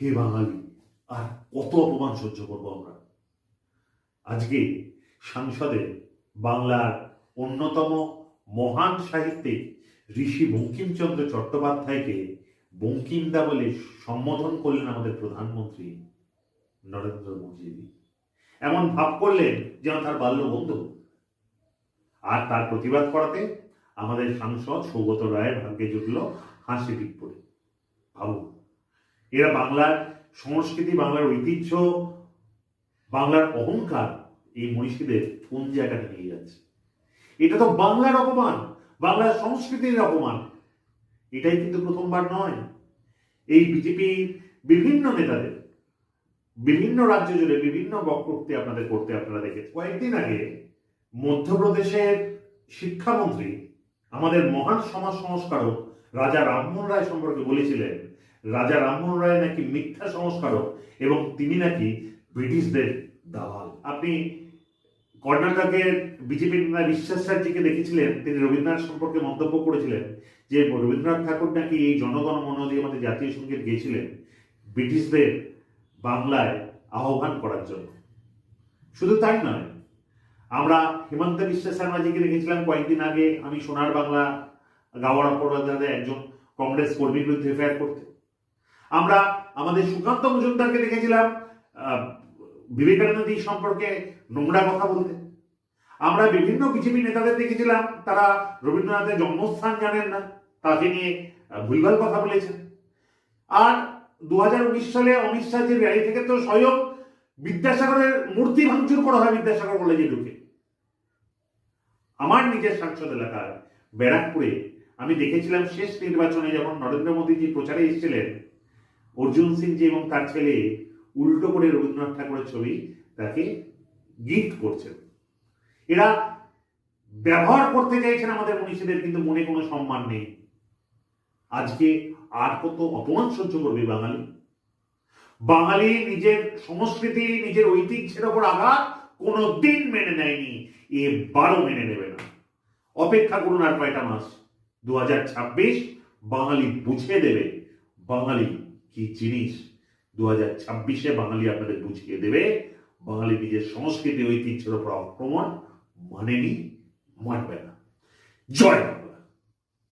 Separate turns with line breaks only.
হে বাঙালি, আর কত অপমান সহ্য করব আমরা? আজকে সংসদে বাংলার অন্যতম মহান সাহিত্যিক ঋষি বঙ্কিমচন্দ্র চট্টোপাধ্যায়কে বঙ্কিমদা বলে সম্বোধন করলেন আমাদের প্রধানমন্ত্রী নরেন্দ্র মোদী এমন ভাব করলেন যেন তার বাল্য বন্ধু আর তার প্রতিবাদ করাতে আমাদের সাংসদ সৌগত রায়ের ভাগ্যে জুটল হাসি টিপ পড়ে ভাবুন। এরা বাংলার সংস্কৃতি, বাংলার ঐতিহ্য, বাংলার অহংকার এই মনীষীদের কোন জায়গাটা নিয়ে যাচ্ছে। এটা তো বাংলার অপমান, বাংলার সংস্কৃতির অপমান। এটাই কিন্তু প্রথমবার নয়। এই বিজেপির বিভিন্ন নেতাদের, বিভিন্ন রাজ্য জুড়ে বিভিন্ন বক্তব্যে আপনাদের করতে আপনারা দেখেছেন। কয়েকদিন আগে মধ্যপ্রদেশের শিক্ষামন্ত্রী, আমাদের মহান সমাজ সংস্কারক রাজা রামমোহন রায় সম্পর্কে বলেছিলেন রাজা রামমোহন রায় নাকি মিথ্যা সংস্কারক এবং তিনি নাকি ব্রিটিশদের দালাল। আপনি কর্ণাটকের বিজেপি নেতা বিশ্বাস রাজ্যকে দেখেছিলেন? তিনি রবীন্দ্রনাথ সম্পর্কে মন্তব্য করেছিলেন যে রবীন্দ্রনাথ ঠাকুর নাকি এই জনগণ মন দিয়ে আমাদের জাতীয় সংগীত গেয়েছিলেন ব্রিটিশদের বাংলায় আহ্বান করার জন্য। শুধু তাই নয়, আমরা হিমন্ত বিশ্ব শর্মাজিকে দেখেছিলাম কয়েকদিন আগে। আমি সোনার বাংলা গাওয়ার অপরাধে একজন কংগ্রেস কর্মীর বিরুদ্ধে এফআইআর করতে আমরা আমাদের সুকান্ত মজুমদারকে দেখেছিলাম বিবেকানন্দী সম্পর্কে নোংরা কথা বলতে। আমরা বিভিন্ন বিজেপি নেতাদের দেখেছিলাম, তারা রবীন্দ্রনাথের জন্মস্থান জানেন না, তাকে নিয়ে ভুলভাল কথা বলেছেন। আর দু হাজার উনিশ সালে অমিত শাহজির র্যালি থেকে তো স্বয়ং বিদ্যাসাগরের মূর্তি ভাঙচুর করা হয় বিদ্যাসাগর কলেজে ঢুকে। আমার নিজের সাংসদ এলাকার ব্যারাকপুরে আমি দেখেছিলাম শেষ নির্বাচনে যখন নরেন্দ্র মোদীজি প্রচারে এসেছিলেন অর্জুন সিং সিংজি এবং তার ছেলে উল্টো করে রবীন্দ্রনাথ ঠাকুরের ছবি তাকে গিফট করছেন। এরা ব্যবহার করতে চাইছেন আমাদের মনীষীদের, কিন্তু মনে কোনো সম্মান নেই। আজকে আর কত অপমান সহ্য করবে বাঙালি? বাঙালি নিজের সংস্কৃতি, নিজের ঐতিহ্যের ওপর আঘাত কোনো দিন মেনে নেয়নি, এবারও মেনে নেবে না। অপেক্ষা করুন আর কয়টা মাস। দু হাজার ছাব্বিশ বাঙালি বুঝিয়ে দেবে, বাঙালি কি জিনিস? দু হাজার ছাব্বিশে বাঙালি আপনাদের বুঝিয়ে দেবে। বাঙালি নিজের সংস্কৃতি, ঐতিহ্যের উপর আক্রমণ মানেনি, মানবে না। জয়।